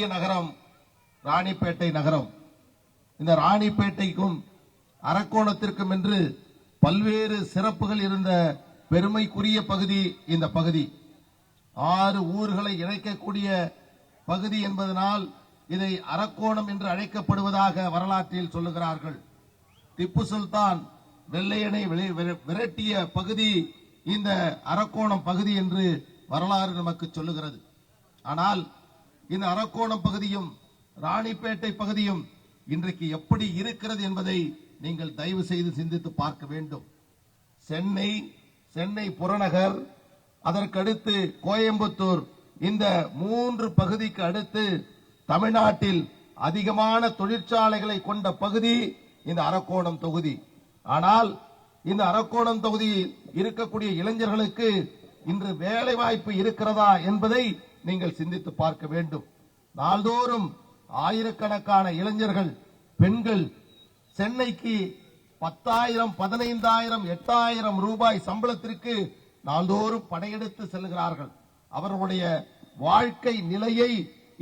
பெரிய நகரம் ராணிப்பேட்டை நகரம். இந்த ராணிப்பேட்டைக்கும் அரக்கோணத்திற்கும் என்று பல்வேறு சிறப்புகள் இருந்த பெருமைக்குரிய பகுதி இந்த பகுதி. ஆறு ஊர்களை இணைக்கக்கூடிய பகுதி என்பதனால் இதை அரக்கோணம் என்று அழைக்கப்படுவதாக வரலாற்றில் சொல்லுகிறார்கள். திப்பு சுல்தான் வெள்ளையனை விரட்டிய பகுதி இந்த அரக்கோணம் பகுதி என்று வரலாறு நமக்கு சொல்லுகிறது. ஆனால் இந்த அரக்கோணம் பகுதியும் ராணிப்பேட்டை பகுதியும் இன்றைக்கு எப்படி இருக்கிறது என்பதை நீங்கள் தயவு செய்து சிந்தித்து பார்க்க வேண்டும். சென்னை சென்னை புறநகர் அதற்கடுத்து கோயம்புத்தூர் இந்த மூன்று பகுதிக்கு அடுத்து தமிழ்நாட்டில் அதிகமான தொழிற்சாலைகளை கொண்ட பகுதி இந்த அரக்கோணம் தொகுதி. ஆனால் இந்த அரக்கோணம் தொகுதியில் இருக்கக்கூடிய இளைஞர்களுக்கு இன்று வேலை வாய்ப்பு இருக்கிறதா என்பதை நீங்கள் சிந்தித்து பார்க்க வேண்டும். நாள்தோறும் ஆயிரக்கணக்கான இளைஞர்கள் பெண்கள் சென்னைக்கு பத்தாயிரம் பதினைந்தாயிரம் எட்டாயிரம் ரூபாய் சம்பளத்திற்கு நாள்தோறும் படையெடுத்து செல்கிறார்கள். அவர்களுடைய வாழ்க்கை நிலையை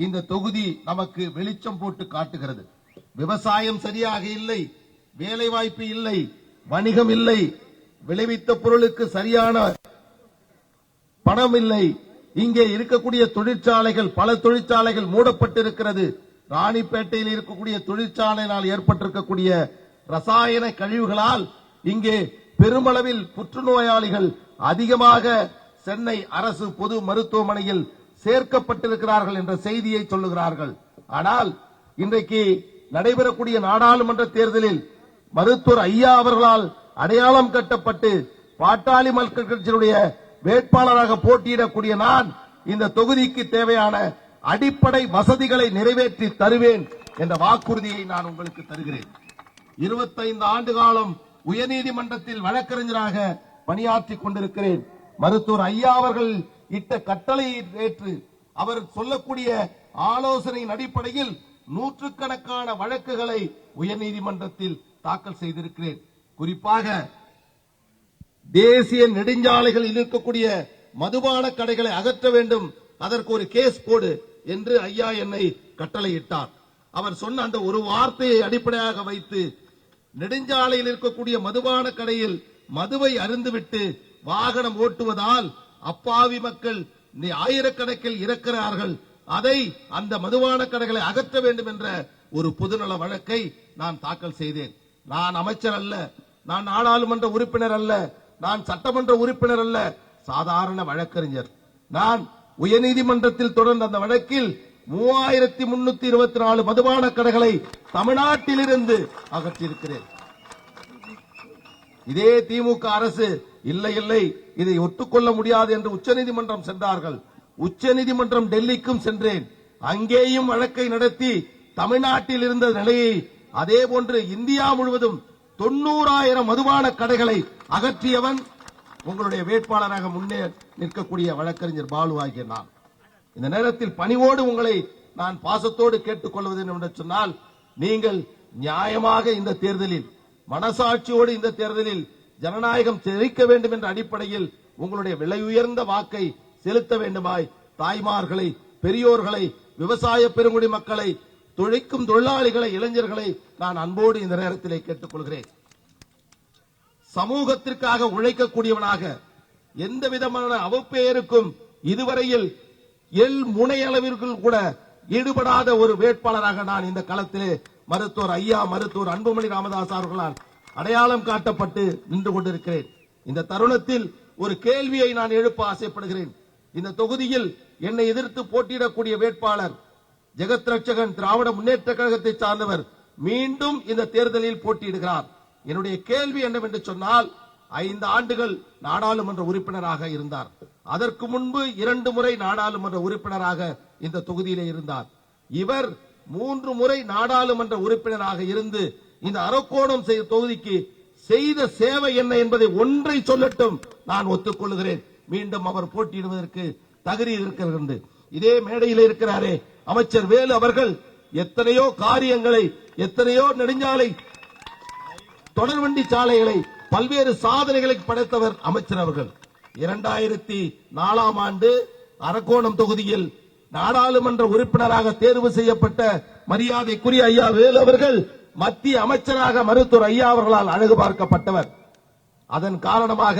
இந்த தொகுதி நமக்கு வெளிச்சம் போட்டு காட்டுகிறது. விவசாயம் சரியாக இல்லை வேலை வாய்ப்பு இல்லை வணிகம் இல்லை விளைவித்த பொருளுக்கு சரியான பணம் இல்லை இங்கே இருக்கக்கூடிய தொழிற்சாலைகள் பல தொழிற்சாலைகள் மூடப்பட்டிருக்கிறது. ராணிப்பேட்டையில் இருக்கக்கூடிய தொழிற்சாலையினால் ஏற்பட்டிருக்கக்கூடிய ரசாயன கழிவுகளால் இங்கே பெருமளவில் புற்றுநோயாளிகள் அதிகமாக சென்னை அரசு பொது மருத்துவமனையில் சேர்க்கப்பட்டிருக்கிறார்கள் என்ற செய்தியை சொல்லுகிறார்கள். ஆனால் இன்றைக்கு நடைபெறக்கூடிய நாடாளுமன்ற தேர்தலில் மருத்துவர் ஐயா அவர்களால் அடையாளம் கட்டப்பட்டு பாட்டாளி மக்கள் கட்சியினுடைய வேட்பாளராக போட்டியிடக்கூடிய நான் இந்த தொகுதிக்கு தேவையான அடிப்படை வசதிகளை நிறைவேற்றி தருவேன் என்ற வாக்குறுதியை நான் உங்களுக்கு தருகிறேன். 25 ஆண்டு காலம் உயர்நீதிமன்றத்தில் வழக்கறிஞராக பணியாற்றிக் கொண்டிருக்கிறேன். மருத்துவர் ஐயா அவர்கள் இட்ட கட்டளையை ஏற்று அவர் சொல்லக்கூடிய ஆலோசனையின் அடிப்படையில் நூற்றுக்கணக்கான வழக்குகளை உயர்நீதிமன்றத்தில் தாக்கல் செய்திருக்கிறேன். குறிப்பாக தேசிய நெடுஞ்சாலைகளில் இருக்கக்கூடிய மதுபான கடைகளை அகற்ற வேண்டும். அதற்கு ஒரு கேஸ் போடு என்று ஐயா என்னை கட்டளையிட்டார். அவர் சொன்ன அந்த ஒரு வார்த்தையை அடிப்படையாக வைத்து நெடுஞ்சாலையில் இருக்கக்கூடிய மதுபான கடையில் மதுவை அருந்துவிட்டு வாகனம் ஓட்டுவதால் அப்பாவி மக்கள் ஆயிரக்கணக்கில் இறக்கிறார்கள். அதை அந்த மதுபான கடைகளை அகற்ற வேண்டும் என்ற ஒரு பொதுநல வழக்கை நான் தாக்கல் செய்தேன். நான் அமைச்சர் அல்ல நான் நாடாளுமன்ற உறுப்பினர் அல்ல நான் சட்டமன்ற உறுப்பினர் அல்ல சாதாரண வழக்கறிஞர். நான் உயர்நீதிமன்றத்தில் தொடர்ந்த அந்த வழக்கில் மூவாயிரத்தி முன்னூத்தி இருபத்தி நாலு மதுபான கடைகளை தமிழ்நாட்டிலிருந்து அகற்றியிருக்கிறேன். இதே திமுக அரசு இல்லை இல்லை இதை ஒத்துக்கொள்ள முடியாது என்று உச்சநீதிமன்றம் சென்றார்கள். உச்சநீதிமன்றம் டெல்லிக்கும் சென்றேன். அங்கேயும் வழக்கை நடத்தி தமிழ்நாட்டில் இருந்த நிலையை அதே போன்று இந்தியா முழுவதும் தொண்ணூறாயிரம் மதுபான கடைகளை அகற்றியவன் உங்களுடைய வேட்பாளராக முன்னே நிற்கக்கூடிய வழக்கறிஞர் பாலு ஆகிய நான். இந்த நேரத்தில் பணிவோடு உங்களை நான் பாசத்தோடு கேட்டுக்கொள்வது என்று சொன்னால் நீங்கள் நியாயமாக இந்த தேர்தலில் மனசாட்சியோடு இந்த தேர்தலில் ஜனநாயகம் சிரிக்க வேண்டும் என்ற அடிப்படையில் உங்களுடைய விலை உயர்ந்த வாக்கை செலுத்த வேண்டுமாய் தாய்மார்களை பெரியோர்களை விவசாய பெருங்குடி மக்களை தொழிக்கும் தொழிலாளிகளை இளைஞர்களை நான் அன்போடு இந்த நேரத்திலே கேட்டுக்கொள்கிறேன். சமூகத்திற்காக உழைக்கக்கூடியவனாக எந்த விதமான அவப்பெயருக்கும் இதுவரையில் எல் முனை அளவிற்குள் கூட ஈடுபடாத ஒரு வேட்பாளராக நான் இந்த களத்திலே மருத்துவர் ஐயா மருத்துவர் அன்புமணி ராமதாஸ் அவர்களால் அடையாளம் காட்டப்பட்டு நின்று கொண்டிருக்கிறேன். இந்த தருணத்தில் ஒரு கேள்வியை நான் எழுப்ப ஆசைப்படுகிறேன். இந்த தொகுதியில் என்னை எதிர்த்து போட்டியிடக்கூடிய வேட்பாளர் ஜெகத் ரட்சகன் திராவிட முன்னேற்ற கழகத்தை சார்ந்தவர் மீண்டும் இந்த தேர்தலில் போட்டியிடுகிறார். என்னுடைய கேள்வி என்னவென்று சொன்னால் ஐந்து ஆண்டுகள் நாடாளுமன்ற உறுப்பினராக இருந்தார். அதற்கு முன்பு இரண்டு முறை நாடாளுமன்ற உறுப்பினராக இந்த தொகுதியிலே இருந்தார். இவர் மூன்று முறை நாடாளுமன்ற உறுப்பினராக இருந்து இந்த அரக்கோணம் செய்த தொகுதிக்கு செய்த சேவை என்ன என்பதை ஒன்றை சொல்லட்டும் நான் ஒத்துக்கொள்கிறேன். மீண்டும் அவர் போட்டியிடுவதற்கு தகுதி இருக்கிறது என்று. இதே மேடையில் இருக்கிறாரே அமைச்சர் வேலு அவர்கள் எத்தனையோ காரியங்களை எத்தனையோ நெடுஞ்சாலை தொடர்வண்டி சாலைகளை பல்வேறு சாதனைகளை படைத்தவர் அமைச்சர் அவர்கள். இரண்டாயிரத்தி நாலாம் ஆண்டு அரக்கோணம் தொகுதியில் நாடாளுமன்ற உறுப்பினராக தேர்வு செய்யப்பட்ட மரியாதைக்குரிய ஐயா வேலு அவர்கள் மத்திய அமைச்சராக மருத்துவர் ஐயா அவர்களால் அழகு பார்க்கப்பட்டவர். அதன் காரணமாக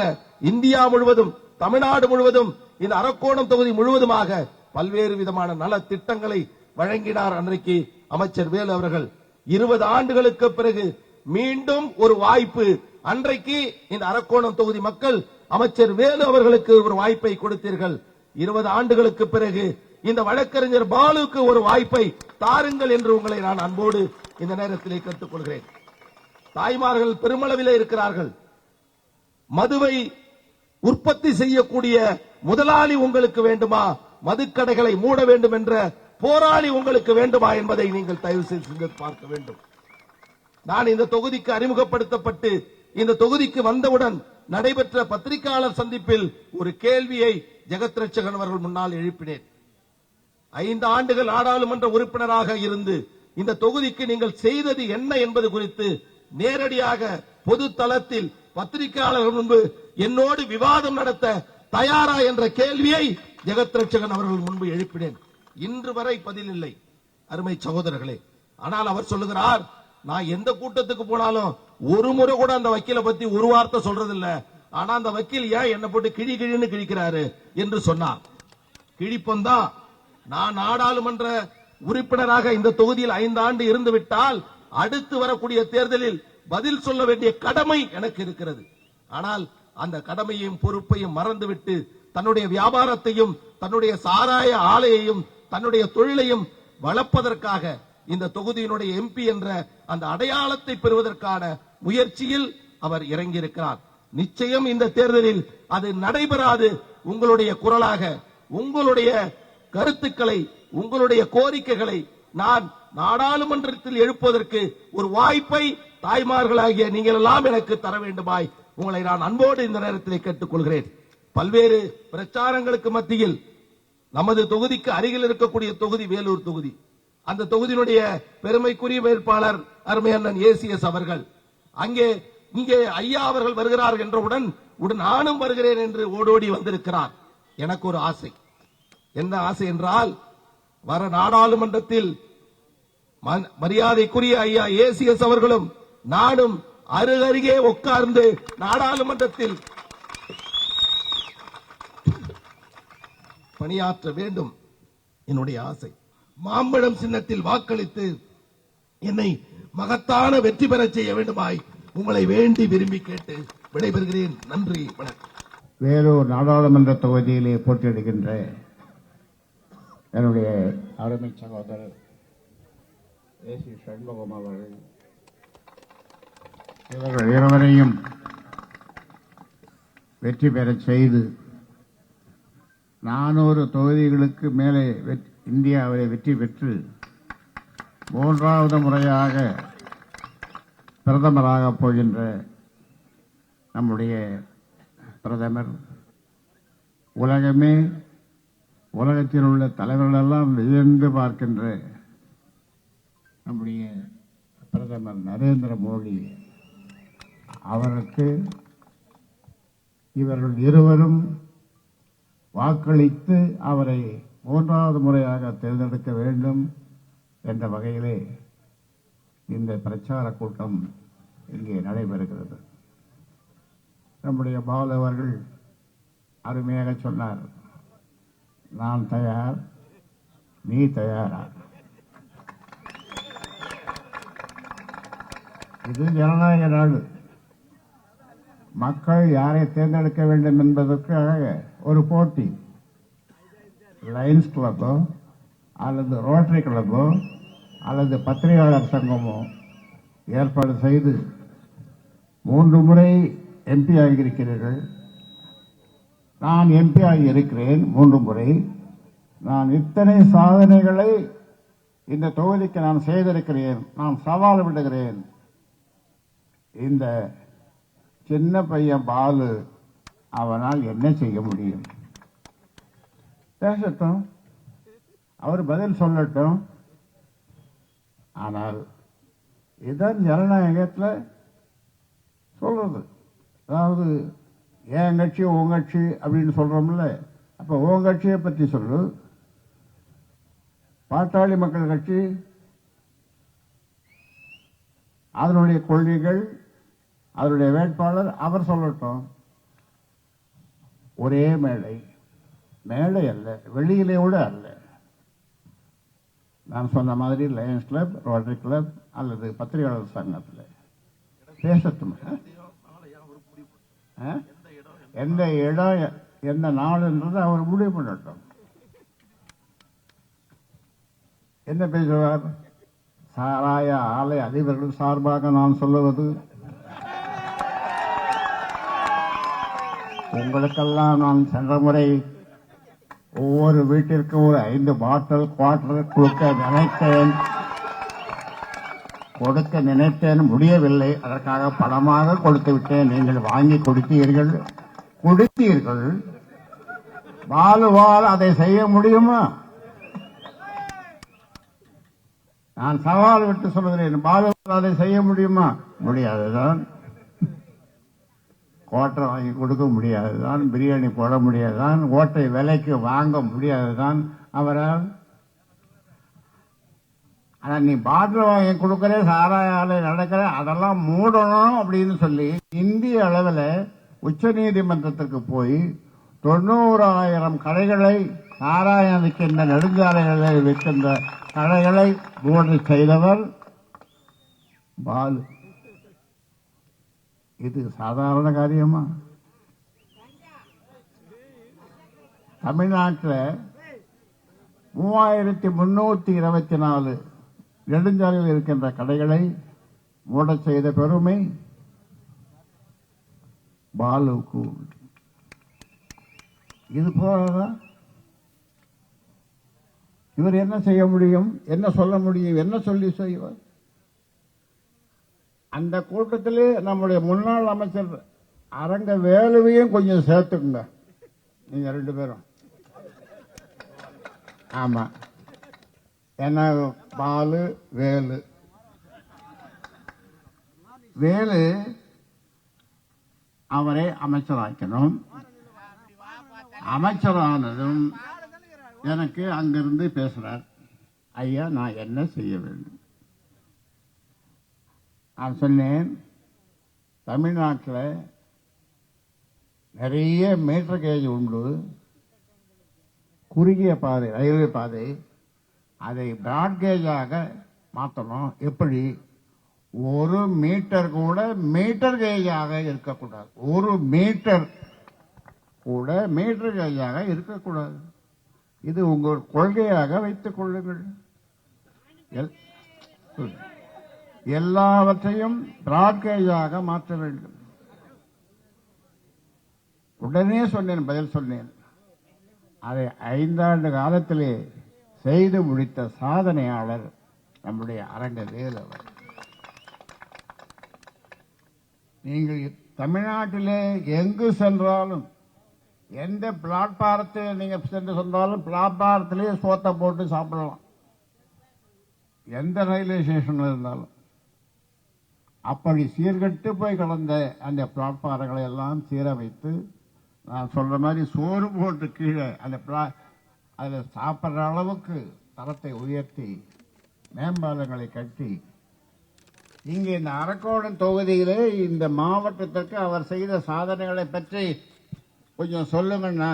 இந்தியா முழுவதும் தமிழ்நாடு முழுவதும் இந்த அரக்கோணம் தொகுதி முழுவதுமாக பல்வேறு விதமான நல திட்டங்களை வழங்கினார் அன்றைக்கு அமைச்சர் வேலு அவர்கள். இருபது ஆண்டுகளுக்கு பிறகு மீண்டும் ஒரு வாய்ப்பு. அன்றைக்கு இந்த அரக்கோணம் தொகுதி மக்கள் அமைச்சர் வேலு அவர்களுக்கு ஒரு வாய்ப்பை கொடுத்தீர்கள். இருபது ஆண்டுகளுக்கு பிறகு இந்த வழக்கறிஞர் பாலுக்கு ஒரு வாய்ப்பை தாருங்கள் என்று உங்களை நான் அன்போடு இந்த நேரத்திலே கேட்டுக்கொள்கிறேன். தாய்மார்கள் பெருமளவிலே இருக்கிறார்கள். மதுவை உற்பத்தி செய்யக்கூடிய முதலாளி உங்களுக்கு வேண்டுமா? மதுக்கடைகளை மூட வேண்டும் என்ற போராளி உங்களுக்கு வேண்டுமா என்பதை நீங்கள் தயவு செய்து பார்க்க வேண்டும். நான் இந்த தொகுதிக்கு அறிமுகப்படுத்தப்பட்டு இந்த தொகுதிக்கு வந்தவுடன் நடைபெற்ற பத்திரிகையாளர் சந்திப்பில் ஒரு கேள்வியை ஜெகத் ரட்சகன் அவர்கள் முன்னால் எழுப்பினேன். ஐந்து ஆண்டுகள் நாடாளுமன்ற உறுப்பினராக இருந்து இந்த தொகுதிக்கு நீங்கள் செய்தது என்ன என்பது குறித்து நேரடியாக பொது தளத்தில் பத்திரிகையாளர்கள் முன்பு என்னோடு விவாதம் நடத்த தயாரா என்ற கேள்வியை ஜெகத் ரட்சகன் அவர்கள் முன்பு எழுப்பினேன். இன்று வரை பதில் இல்லை. அருமை சகோதரர்களே ஆனால் அவர் சொல்லுகிறார் நான் எந்த கூட்டத்துக்கு போனாலும் ஒரு முறை கூட அந்த வக்கீலை பத்தி ஒரு வார்த்தை சொல்றதில்ல. ஆனா அந்த வக்கீல் ஏன் என்ன போட்டு கிழி கிழின்னு கிழிக்கிறாரு என்று சொன்னார். கிழிப்பந்தான் நான் நாடாளுமன்ற உறுப்பினராக இந்த தொகுதியில் ஐந்து ஆண்டு இருந்து விட்டால் அடுத்து வரக்கூடிய தேர்தலில் பதில் சொல்ல வேண்டிய கடமை எனக்கு இருக்கிறது. ஆனால் அந்த கடமையும் பொறுப்பையும் மறந்துவிட்டு தன்னுடைய வியாபாரத்தையும் தன்னுடைய சாராய ஆலையையும் தன்னுடைய தொழிலையும் வளர்ப்பதற்காக இந்த தொகுதியினுடைய எம்பி என்ற அந்த அடையாளத்தை பெறுவதற்கான முயற்சியில் அவர் இறங்கியிருக்கிறார். நிச்சயம் இந்த தேர்தலில் அது நடைபெறாது. உங்களுடைய குரலாக உங்களுடைய கருத்துக்களை உங்களுடைய கோரிக்கைகளை நான் நாடாளுமன்றத்தில் எழுப்புவதற்கு ஒரு வாய்ப்பை தாய்மார்களாகிய நீங்கள் எல்லாம் எனக்கு தர வேண்டுமாய் உங்களை நான் அன்போடு இந்த நேரத்தில் கேட்டுக்கொள்கிறேன். பல்வேறு பிரச்சாரங்களுக்கு மத்தியில் நமது தொகுதிக்கு அருகில் இருக்கக்கூடிய தொகுதி வேலூர் தொகுதி. அந்த தொகுதியினுடைய பெருமைக்குரிய வேட்பாளர் அருமை அண்ணன் ஏசிஎஸ் அவர்கள். அங்கே இங்கே ஐயா அவர்கள் வருகிறார் என்றவுடன் உடன் நானும் வருகிறேன் என்று ஓடோடி வந்திருக்கிறார். எனக்கு ஒரு ஆசை. என்ன ஆசை என்றால் வர நாடாளுமன்றத்தில் ம- மரியாதைக்குரிய ஐயா ஏசிஎஸ் அவர்களும் நானும் அருகருகே உட்கார்ந்து நாடாளுமன்றத்தில் பணியாற்ற வேண்டும். என்னுடைய ஆசை. மாம்பழம் சின்னத்தில் வாக்களித்து என்னை மகத்தான வெற்றி பெறச் செய்ய வேண்டுமாய் உங்களை வேண்டி விரும்பி கேட்டு விடைபெறுகிறேன். நன்றி வணக்கம். வேலூர் நாடாளுமன்ற தொகுதியிலே போட்டியிடுகின்ற என்னுடைய அருமை சகோதரர் ஏ சி சண்முகம் அவர்கள். இவர்கள் இருவரையும் வெற்றி பெற செய்து நானூறு தொகுதிகளுக்கு மேலே வெற்றி- இந்தியாவிலே வெற்றி பெற்று மூன்றாவது முறையாக பிரதமராகப் போகின்ற நம்முடைய பிரதமர். உலகமே உலகத்தில் உள்ள தலைவர்களெல்லாம் வியந்து பார்க்கின்ற நம்முடைய பிரதமர் நரேந்திர மோடி அவருக்கு இவர்கள் இருவரும் வாக்களித்து அவரை மூன்றாவது முறையாக தேர்ந்தெடுக்க வேண்டும் என்ற வகையிலே இந்த பிரச்சார கூட்டம் இங்கே நடைபெறுகிறது. நம்முடைய பால் அவர்கள் அருமையாக சொன்னார் நான் தயார் நீ தயாரா? இது ஜனநாயக நாடு. மக்கள் யாரை தேர்ந்தெடுக்க வேண்டும் என்பதற்காக ஒரு போட்டி. லயன்ஸ் கிளப்போ அல்லது ரோட்டரி கிளப்போ அல்லது பத்திரிகையாளர் சங்கமோ ஏற்பாடு செய்து மூன்று முறை எம்பி ஆகியிருக்கிறீர்கள். நான் எம்பி ஆகி இருக்கிறேன் மூன்று முறை. நான் இத்தனை சாதனைகளை இந்த தொகுதிக்கு நான் செய்திருக்கிறேன் நான் சவால் விடுகிறேன். இந்த சின்ன பையன் பாலு அவனால் என்ன செய்ய முடியும்? பேசட்டும். அவர் பதில் சொல்லட்டும். ஆனால் இதான் ஜனநாயகத்தில் சொல்றது. அதாவது என் கட்சி உன் கட்சி அப்படின்னு சொல்றோம்ல. அப்போ உன் கட்சியை பற்றி சொல்லு. பாட்டாளி மக்கள் கட்சி அதனுடைய கொள்கைகள் அதனுடைய வேட்பாளர் அவர் சொல்லட்டும். ஒரே மேடை. மேடை அல்ல வெளியிலே கூட அல்ல. நான் சொன்ன மாதிரி லயன்ஸ் கிளப் ரோட்டரி கிளப் அல்லது பத்திரிகையாளர் சங்கத்தில். பேசட்டும் எந்த இடம் எந்த நாள்ன்றது அவர் முடிவு பண்ணட்டும். என்ன பேசுவார்? சாராய ஆலை அதிபர்கள் சார்பாக நான் சொல்லுவது. உங்களுக்கெல்லாம் நான் சென்ற முறை ஒவ்வொரு வீட்டிற்கும் ஒரு ஐந்து பாட்டில் குவார்டர் கொடுக்க நினைத்தேன். கொடுக்க நினைத்தேன் முடியவில்லை. அதற்காக பணமாக கொடுத்து விட்டேன். நீங்கள் வாங்கி கொடுத்தீர்கள். கொடுத்தீர்கள். பாலுவால் அதை செய்ய முடியுமா? நான் சவால் விட்டு சொல்கிறேன் பாலுவால் அதை செய்ய முடியுமா? முடியாதுதான். கோட்டை வாங்கி கொடுக்க முடியாதுதான் பிரியாணி போட முடியாதுதான் ஓட்டை விலைக்கு வாங்க முடியாதுதான். அவரால் ஆனால் நீ பாட்டில் வாங்கி கொடுக்குற சாராய ஆலை நடக்கிற அதெல்லாம் மூடணும் அப்படின்னு சொல்லி இந்திய அளவில் உச்ச நீதிமன்றத்துக்கு போய் தொண்ணூறாயிரம் கடைகளை சாராயம் விற்கின்ற நெடுஞ்சாலைகளில் விற்கின்ற கடைகளை மூடு செய்தவர் பாலு. இது சாதாரண காரியமா? தமிழ்நாட்டில் மூவாயிரத்தி முன்னூத்தி இருபத்தி நாலு நெடுஞ்சாலையில் இருக்கின்ற கடைகளை மூட செய்த பெருமை பாலுக்கு இது போலதான் இவர் என்ன செய்ய முடியும் என்ன சொல்ல முடியும் என்ன சொல்லி செய்வார்? அந்த கூட்டத்திலே நம்முடைய முன்னாள் அமைச்சர் அரங்க வேலுவையும் கொஞ்சம் சேர்த்துக்குங்க. நீங்க ரெண்டு பேரும். ஆமா. என்ன பாலு வேலு. வேலு அவரை அமைச்சராக்கணும். அமைச்சரானதும் எனக்கு அங்கிருந்து பேசுறார். ஐயா நான் என்ன செய்ய வேண்டும்? நான் சொன்னேன் தமிழ்நாட்டில் நிறைய மீட்டர் கேஜ் உண்டு. குறுகிய பாதை ரயில்வே பாதை. அதை பிராட்கேஜாக மாற்றணும் எப்படி? ஒரு மீட்டர் கூட மீட்டர் கேஜாக இருக்கக்கூடாது. ஒரு மீட்டர் கூட மீட்டர் கேஜாக இருக்கக்கூடாது. இது உங்கள் கொள்கையாக வைத்துக் கொள்ளுங்கள். எல்- எல்லாவற்றையும் பிராட்கேஜாக மாற்ற வேண்டும். உடனே சொன்னேன் பதில் சொன்னேன். அதை ஐந்தாண்டு காலத்திலே செய்து முடித்த சாதனையாளர் நம்முடைய அரங்க அவர் நீங்கள் தமிழ்நாட்டிலே எங்கு சென்றாலும் எந்த பிளாட்பாரத்தில் நீங்கள் சென்று சென்றாலும் பிளாட்பாரத்திலே சோத்தை போட்டு சாப்பிடலாம். எந்த ரயில்வே ஸ்டேஷனில் இருந்தாலும். அப்படி சீர்கெட்டு போய் கிடந்த அந்த பிளாட்பாரங்களை எல்லாம் சீரமைத்து நான் சொல்கிற மாதிரி சோறு போட்டு கீழே அந்த பிளா அதில் சாப்பிட்ற அளவுக்கு தரத்தை உயர்த்தி மேம்பாலங்களை கட்டி இங்கே இந்த அரக்கோணம் தொகுதியிலே இந்த மாவட்டத்திற்கு அவர் செய்த சாதனைகளை பற்றி கொஞ்சம் சொல்லுங்கன்னா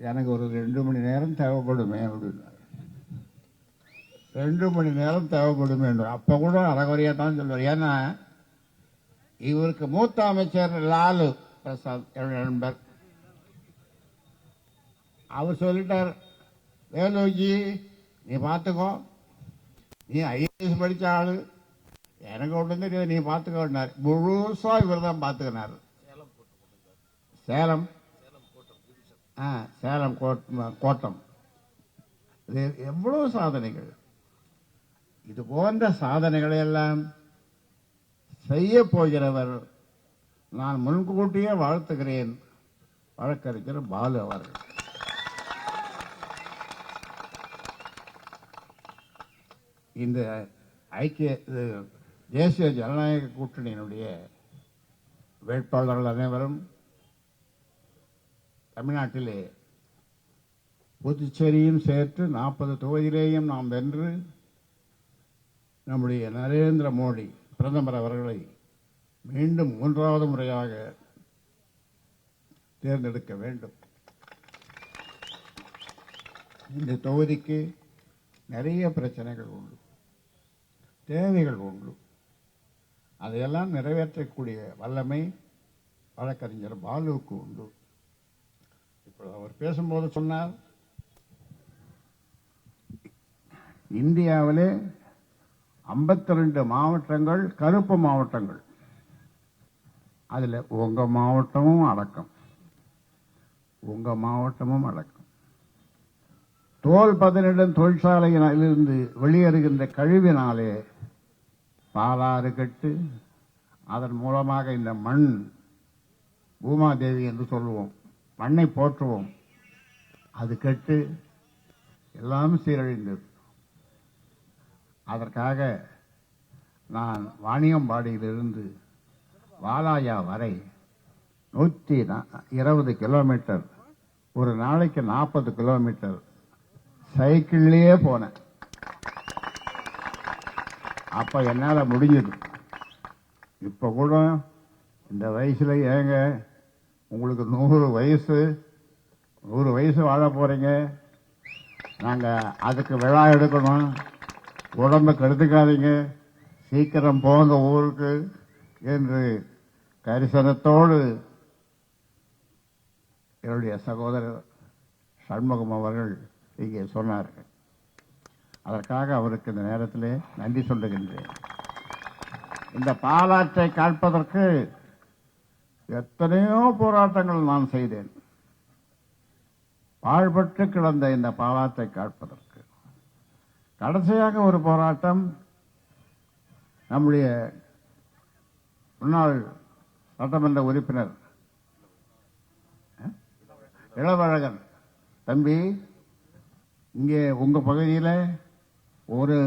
எனக்கு ஒரு ரெண்டு மணி நேரம் தேவைப்படுமே அப்படின்னாரு. ரெண்டு மணி நேரம் தேவைப்படுமே அப்போ கூட அறகுறையாக தான் சொல்லுவார். ஏன்னா இவருக்கு மூத்த அமைச்சர் லாலு பிரசாத் என்னுடைய நண்பர். அவர் சொல்லிட்டார் வேலுஜி நீ பார்த்துக்கோ. நீ ஐஏஎஸ் படிச்ச ஆள். எனக்கு ஒன்றும் தெரியாது நீ பார்த்துக்கோன்னார் முழுசா இவர் தான் பார்த்துக்கினார். சேலம். ஆ சேலம் கோட்டம். இது எவ்வளவு சாதனைகள்? இது போன்ற சாதனைகளை எல்லாம் செய்ய போகிறவர் நான் முன்கூட்டியே வாழ்த்துகிறேன். வழக்கறிஞர் பாலு அவர்கள். இந்த ஐக்கிய இது தேசிய ஜனநாயக கூட்டணியினுடைய வேட்பாளர்கள் அனைவரும் தமிழ்நாட்டிலே புதுச்சேரியும் சேர்த்து நாற்பது தொகுதியிலேயும் நாம் வென்று நம்முடைய நரேந்திர மோடி பிரதமர் அவர்களை மீண்டும் மூன்றாவது முறையாக தேர்ந்தெடுக்க வேண்டும். இந்த தொகுதிக்கு நிறைய பிரச்சனைகள் உண்டு. தேவைகள் உண்டு. அதையெல்லாம் நிறைவேற்றக்கூடிய வல்லமை வழக்கறிஞர் பாலுவுக்கு உண்டு. இப்போ அவர் பேசும்போது சொன்னார் இந்தியாவிலே 52 மாவட்டங்கள் கருப்பு மாவட்டங்கள். அதில் உங்க மாவட்டமும் அடக்கம். உங்க மாவட்டமும் அடக்கம். தோல் பதினெடும் தொழிற்சாலையிலிருந்து வெளியேறுகின்ற கழிவினாலே பாலாறு கட்டு அதன் மூலமாக இந்த மண் பூமாதேவி என்று சொல்லுவோம். மண்ணை போற்றுவோம். அது கெட்டு எல்லாம் சீரழிந்தது. அதற்காக நான் வாணியம்பாடியிலிருந்து வாலாயா வரை நூற்றி இருபது கிலோமீட்டர் ஒரு நாளைக்கு நாற்பது கிலோமீட்டர் சைக்கிள்லேயே போனேன். அப்போ என்னால் முடிஞ்சது. இப்போ கூட இந்த வயசில் ஏங்க உங்களுக்கு நூறு வயசு நூறு வயசு வாழ போகிறீங்க நாங்கள் அதுக்கு விழா எடுக்கணும். உடம்ப கருதுக்காதீங்க சீக்கிரம் போங்க ஊருக்கு என்று கரிசனத்தோடு என்னுடைய சகோதரர் சண்முகம் அவர்கள் இங்கே சொன்னார்கள். அதற்காக அவருக்கு இந்த நேரத்தில் நன்றி சொல்லுகின்றேன். இந்த பாலாற்றை காட்பதற்கு எத்தனையோ போராட்டங்கள் நான் செய்தேன். பாழ்பட்டு கிடந்த இந்த பாலாற்றை காட்பதற்கு கடைசியாக ஒரு போராட்டம் நம்முடைய முன்னாள் சட்டமன்ற உறுப்பினர் இளவழகன். தம்பி இங்கே உங்கள் பகுதியில் ஒரு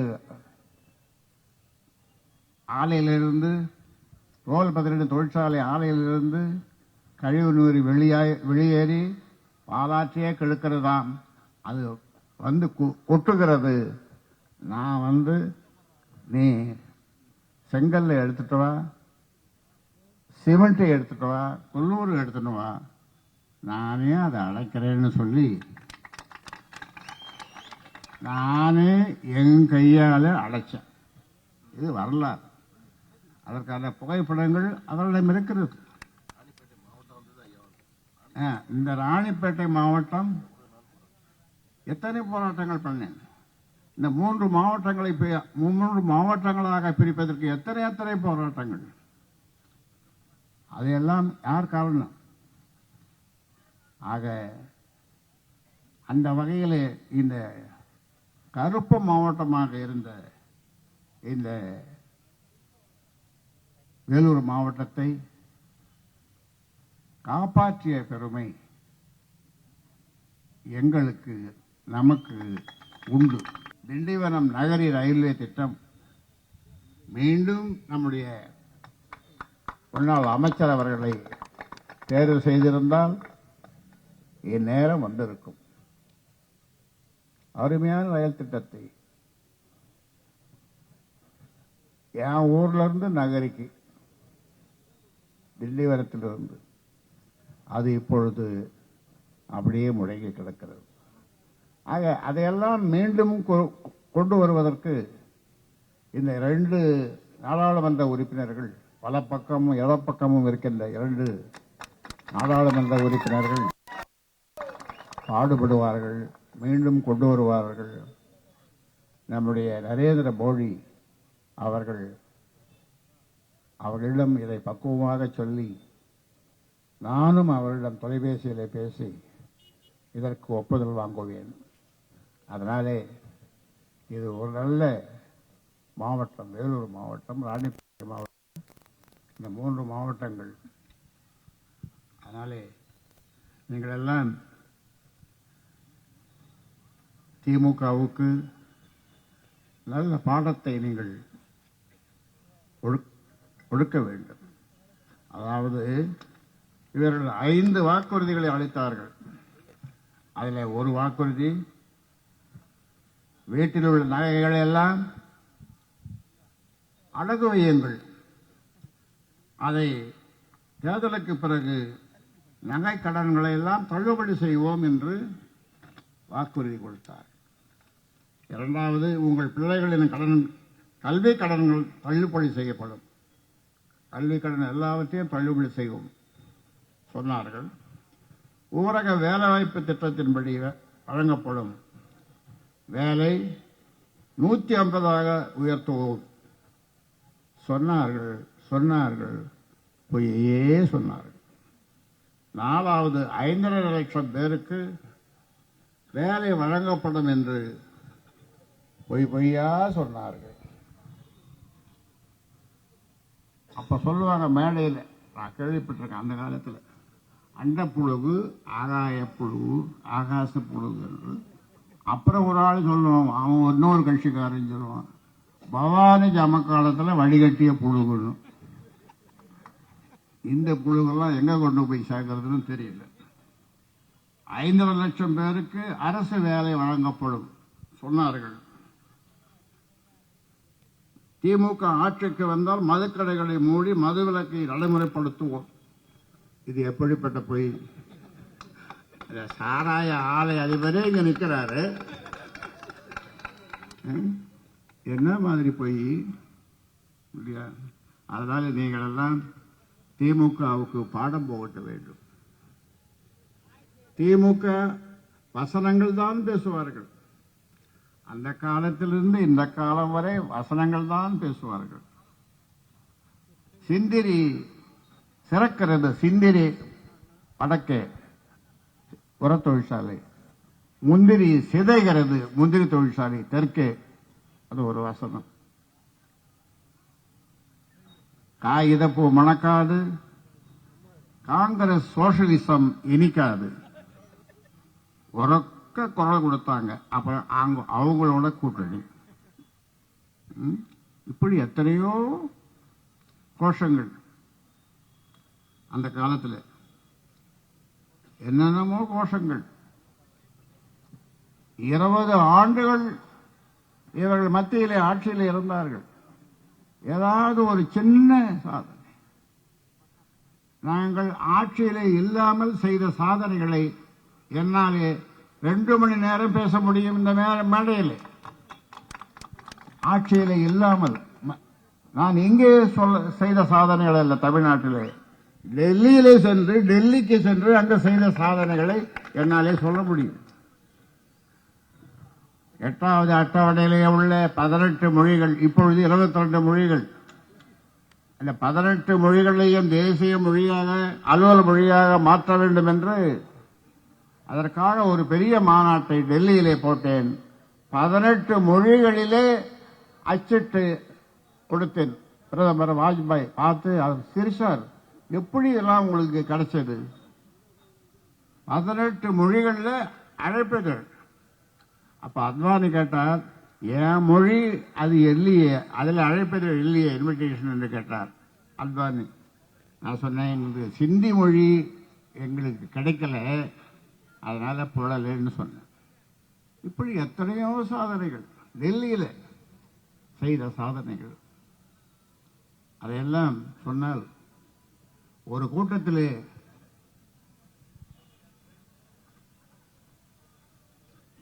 ஆலையிலிருந்து ரோல் பதினெட்டு தொழிற்சாலை ஆலையிலிருந்து கழிவு நீர் வெளியாய் வெளியேறி பாலாற்றியே கெடுக்கிறதாம். அது வந்து கொட்டுகிறது. நான் வந்து நீ செங்கல்ல எடுத்துட்டு வா சிமெண்ட்டை எடுத்துட்டு வா கொல்லூர் எடுத்துட்டு வா நானே அதை அடைக்கிறேன்னு சொல்லி நானே என் கையால் அடைச்சேன். இது வரலாறு. அதற்கான புகைப்படங்கள் அவர்களிடம் இருக்கிறது. ஆ, இந்த ராணிப்பேட்டை மாவட்டம் எத்தனை போராட்டங்கள் பண்ணேன்? இந்த மூன்று மாவட்டங்களை மூன்று மாவட்டங்களாக பிரிப்பதற்கு எத்தனை எத்தனை போராட்டங்கள்? அதையெல்லாம் யார் காரணம்? ஆக அந்த வகையில் இந்த கருப்பு மாவட்டமாக இருந்த இந்த வேலூர் மாவட்டத்தை காப்பாற்றிய பெருமை எங்களுக்கு நமக்கு உண்டு. திண்டிவனம் நகரி ரயில்வே திட்டம். மீண்டும் நம்முடைய முன்னாள் அமைச்சர் அவர்களை தேர்வு செய்திருந்தால் இந்நேரம் வந்திருக்கும். அருமையான ரயில் திட்டத்தை என் ஊர்ல இருந்து நகரிக்கு திண்டிவனத்திலிருந்து அது இப்பொழுது அப்படியே முடங்கி கிடக்கிறது. ஆக அதையெல்லாம் மீண்டும் கொ- கொண்டு வருவதற்கு இந்த இரண்டு நாடாளுமன்ற உறுப்பினர்கள் பல பக்கமும் இடப்பக்கமும் இருக்கின்ற இரண்டு நாடாளுமன்ற உறுப்பினர்கள் பாடுபடுவார்கள் மீண்டும் கொண்டு வருவார்கள். நம்முடைய நரேந்திர மோடி அவர்கள் அவர்களிடம் இதை பக்குவமாக சொல்லி நானும் அவர்களிடம் தொலைபேசியில் பேசி இதற்கு ஒப்புதல் வாங்குவேன். அதனாலே இது ஒரு நல்ல மாவட்டம் வேலூர் மாவட்டம் ராணிப்பேட்டை மாவட்டம். இந்த மூன்று மாவட்டங்கள். அதனாலே நீங்களெல்லாம் திமுகவுக்கு நல்ல பாடத்தை நீங்கள் ஒழுக்- வேண்டும். அதாவது இவர்கள் ஐந்து வாக்குறுதிகளை அளித்தார்கள். அதில் ஒரு வாக்குறுதி வீட்டில் உள்ள நகைகளை எல்லாம் அடகு வையுங்கள். அதை தேர்தலுக்கு பிறகு நகை கடன்களை எல்லாம் தள்ளுபடி செய்வோம் என்று வாக்குறுதி கொடுத்தார். இரண்டாவது உங்கள் பிள்ளைகளின் கடன் கல்வி கடன்கள் தள்ளுபடி செய்யப்படும். கல்வி கடன் எல்லாவற்றையும் தள்ளுபடி செய்வோம் சொன்னார்கள். ஊரக வேலைவாய்ப்பு திட்டத்தின்படி வழங்கப்படும். வேலை நூற்றி ஐம்பதாக உயர்த்துவோம். சொன்னார்கள் சொன்னார்கள் பொய்யே சொன்னார்கள். நாலாவது ஐந்தரை லட்சம் பேருக்கு வேலை வழங்கப்படும் என்று பொய் பொய்யா சொன்னார்கள். அப்போ சொல்லுவாங்க மேடையில் நான் கேள்விப்பட்டிருக்கேன் அந்த காலத்தில். அண்டப்புழுவு புழுகு ஆகாய புழுகு ஆகாச என்று அப்புறம் ஒரு ஆள் சொல்லுவான் அவன் இன்னொரு கட்சிக்காரன் சொல்லுவான் பவானி ஜமக்காலத்தில் வடிகட்டிய புழுகணும் இந்த புழுகெல்லாம் எங்க கொண்டு போய் சேர்க்கறதுன்னு தெரியல. ஐந்தரை லட்சம் பேருக்கு அரசு வேலை வழங்கப்படும் சொன்னார்கள். திமுக ஆட்சிக்கு வந்தால் மதுக்கடைகளை மூடி மதுவிலக்கை நடைமுறைப்படுத்துவோம். இது எப்படிப்பட்ட பொய்? இந்த சாராய ஆலை அதிபரே இங்க நிக்கிறாரு. என்ன மாதிரி போய்? இல்லையா? அதனால நீங்கள் எல்லாம் திமுகவுக்கு பாடம் போகட்ட வேண்டும். திமுக வசனங்கள் தான் பேசுவார்கள். அந்த காலத்திலிருந்து இந்த காலம் வரை வசனங்கள் தான் பேசுவார்கள். சிந்திரி சிறக்கிறது சிந்திரி வடக்கே. உர தொழிற்சாலை முந்திரி சிதைகிறது முந்திரி தொழிற்சாலை தெற்கே. அது ஒரு வசனம். காகிதப்பூ மணக்காது காங்கிரஸ் சோஷலிசம் இனிக்காது. உறக்க குரல் கொடுத்தாங்க. அப்புறம் அவங்க அவங்களோட கூட்டணி. இப்படி எத்தனையோ கோஷங்கள் அந்த காலத்தில். என்னென்னமோ கோஷங்கள். இருபது ஆண்டுகள் இவர்கள் மத்தியிலே ஆட்சியில் இருந்தார்கள். ஏதாவது ஒரு சின்ன சாதனை. நாங்கள் ஆட்சியிலே இல்லாமல் செய்த சாதனைகளை என்னாலே ரெண்டு மணி நேரம் பேச முடியும் இந்த மேடையில். ஆட்சியிலே இல்லாமல் நான் இங்கே சொல்ல செய்த சாதனைகள் அல்ல தமிழ்நாட்டிலே. டெல்லியிலே சென்று டெல்லிக்கு சென்று அங்கு செய்த சாதனைகளை என்னாலே சொல்ல முடியும். எட்டாவது அட்டவணையிலே உள்ள பதினெட்டு மொழிகள் இப்பொழுது இருபத்தி ரெண்டு மொழிகள். அந்த பதினெட்டு மொழிகளையும் தேசிய மொழியாக அலுவல் மொழியாக மாற்ற வேண்டும் என்று அதற்காக ஒரு பெரிய மாநாட்டை டெல்லியிலே போட்டேன். பதினெட்டு மொழிகளிலே அச்சிட்டு கொடுத்தேன். பிரதமர் வாஜ்பாய் பார்த்து அவர் சிரிச்சார் எப்படி எல்லாம் உங்களுக்கு கிடைச்சது? பதினெட்டு மொழிகளில் அழைப்புகள். அப்ப அத்வானி கேட்டார் என் மொழி அது இல்லையே அதில் அழைப்பது இல்லையே இன்விடேஷன் என்று கேட்டார் அத்வானி. நான் சொன்னேன் எங்களுக்கு சிந்தி மொழி எங்களுக்கு கிடைக்கல அதனால புழலைன்னு சொன்னேன். இப்படி எத்தனையோ சாதனைகள். டெல்லியில் செய்த சாதனைகள். அதையெல்லாம் சொன்னால் ஒரு கூட்டத்திலே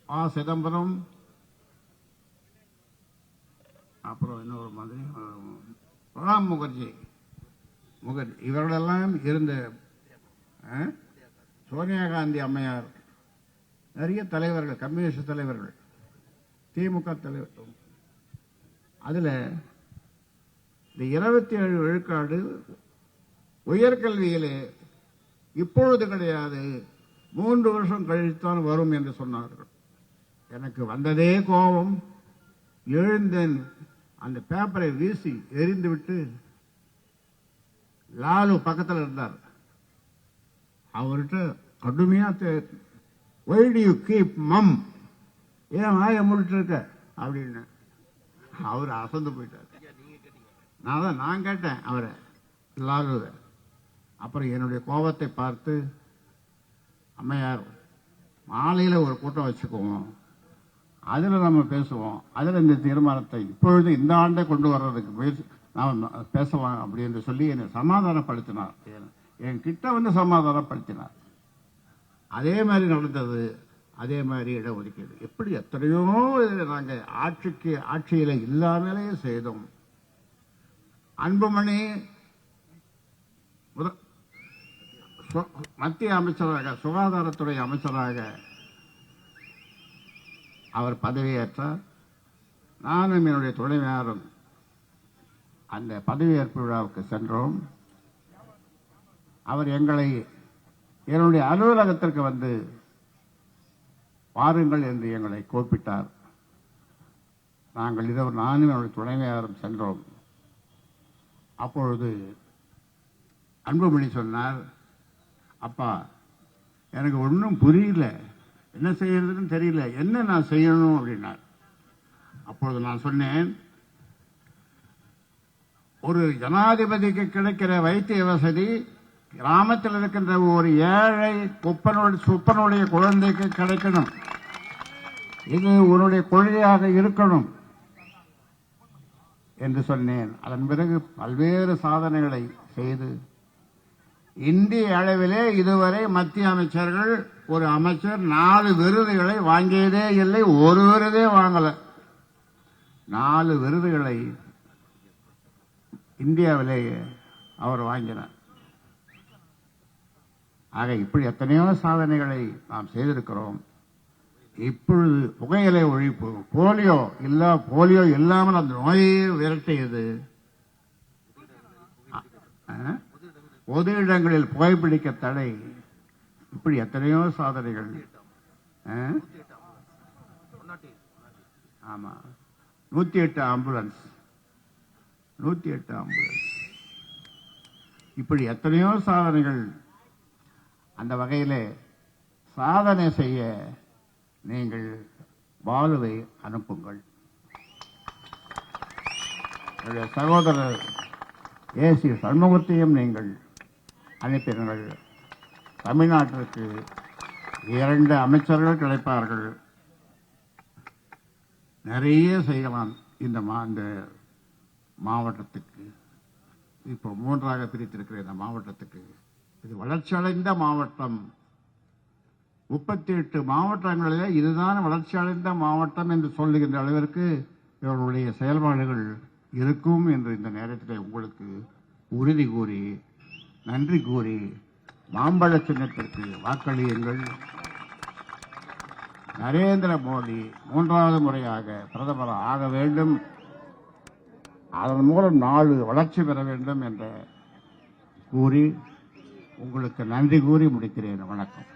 ஆ. சிதம்பரம் அப்புறம் இன்னொரு மாதிரி அஹ், பிரணாப் முகர்ஜி. முகர்ஜி. இவர்களெல்லாம் இருந்த அஹ், சோனியா காந்தி அம்மையார். நிறைய தலைவர்கள் கம்யூனிஸ்ட் தலைவர்கள் திமுக தலைவர். அதில் இந்த இருபத்தி ஏழு விழுக்காடு உயர்கல்வியிலே இப்பொழுது கிடையாது. மூன்று வருஷம் கழித்தான் வரும் என்று சொன்னார்கள். எனக்கு வந்ததே கோபம். எழுந்தேன். அந்த பேப்பரை வீசி எரிந்துவிட்டு லாலு பக்கத்தில் இருந்தார். அவர்கிட்ட they why'd you keep mum ஏன் வாய முடிட்டு இருக்க? அப்படின்னு. அவர் அசந்து போயிட்டார். நான் தான் நான் கேட்டேன் அவரை லாலுவை. அப்புறம் என்னுடைய கோபத்தை பார்த்து அம்மையார் மாலையில் ஒரு கூட்டம் வச்சுக்குவோம். அதில் நம்ம பேசுவோம். அதில் இந்த தீர்மானத்தை இப்பொழுது இந்த ஆண்டை கொண்டு வர்றதுக்கு முயற்சி நாம் பேசலாம் அப்படின்னு சொல்லி என்னை சமாதானப்படுத்தினார். என்- என் கிட்ட வந்து சமாதானப்படுத்தினார். அதே மாதிரி நடந்தது. அதே மாதிரி இடஒதுக்கீடு. எப்படி எத்தனையோ நாங்கள் ஆட்சிக்கு ஆட்சியில் இல்லாமலே செய்தோம். அன்புமணி முத- சு- மத்திய அமைச்சராக சுகாதாரத்துறை அமைச்சராக அவர் பதவியேற்றார். நானும் என்னுடைய துணைவியாரும் அந்த பதவியேற்பு விழாவுக்கு சென்றோம். அவர் எங்களை என்னுடைய அலுவலகத்திற்கு வந்து வாருங்கள் என்று எங்களை கூப்பிட்டார். நாங்கள் இதை நானும் என்னுடைய துணைவியாரும் சென்றோம். அப்பொழுது அன்புமணி சொன்னார் அப்பா எனக்கு ஒன்றும் புரியல. என்ன செய்யறதுன்னு தெரியல. என்ன நான் செய்யணும் அப்படின்னார். அப்பொழுது நான் சொன்னேன் ஒரு ஜனாதிபதிக்கு கிடைக்கிற வைத்திய வசதி கிராமத்தில் இருக்கின்ற ஒரு ஏழை குப்பனுடைய சுப்பனுடைய குழந்தைக்கு கிடைக்கணும். இது உன்னுடைய கொள்கையாக இருக்கணும் என்று சொன்னேன். அதன் பிறகு பல்வேறு சாதனைகளை செய்து இந்திய அளவிலே இதுவரை மத்திய அமைச்சர்கள் ஒரு அமைச்சர் நாலு விருதுகளை வாங்கியதே இல்லை ஒரு விருதே வாங்கல. நாலு விருதுகளை இந்தியாவிலேயே அவர் வாங்கினார். ஆக இப்படி எத்தனையோ சாதனைகளை நாம் செய்திருக்கிறோம். இப்பொழுது புகையிலை ஒழிப்பு போலியோ இல்ல போலியோ இல்லாமல் அந்த நோயை விரட்டியது. ஆ? பொது இடங்களில் புகைப்பிடிக்க தடை. இப்படி எத்தனையோ சாதனைகள். ஆமாம் ஆமா. நூத்தி எட்டு ஆம்புலன்ஸ். நூத்தி எட்டு ஆம்புலன்ஸ். இப்படி எத்தனையோ சாதனைகள். அந்த வகையில் சாதனை செய்ய நீங்கள் பாலுவை அனுப்புங்கள். என்னுடைய சகோதரர் ஏசி சண்முகத்தையும் நீங்கள் அனுப்பினர்கள். தமிழ்நாட்டிற்கு இரண்டு அமைச்சர்கள் கிடைப்பார்கள். நிறைய செய்யலாம் இந்த மா இந்த மாவட்டத்துக்கு. இப்போ மூன்றாக பிரித்திருக்கிற இந்த மாவட்டத்துக்கு. இது வளர்ச்சியடைந்த மாவட்டம். முப்பத்தி எட்டு மாவட்டங்களிலே இதுதான் வளர்ச்சியடைந்த மாவட்டம் என்று சொல்லுகின்ற அளவிற்கு இவர்களுடைய செயல்பாடுகள் இருக்கும் என்று இந்த நேரத்தில் உங்களுக்கு உறுதி கூறி நன்றி கூறி மாம்பழ சின்னத்திற்கு வாக்களியுங்கள். நரேந்திர மோடி மூன்றாவது முறையாக பிரதமர் ஆக வேண்டும். அதன் மூலம் நாடு வளர்ச்சி பெற வேண்டும் என்ற கூறி உங்களுக்கு நன்றி கூறி முடிக்கிறேன். வணக்கம்.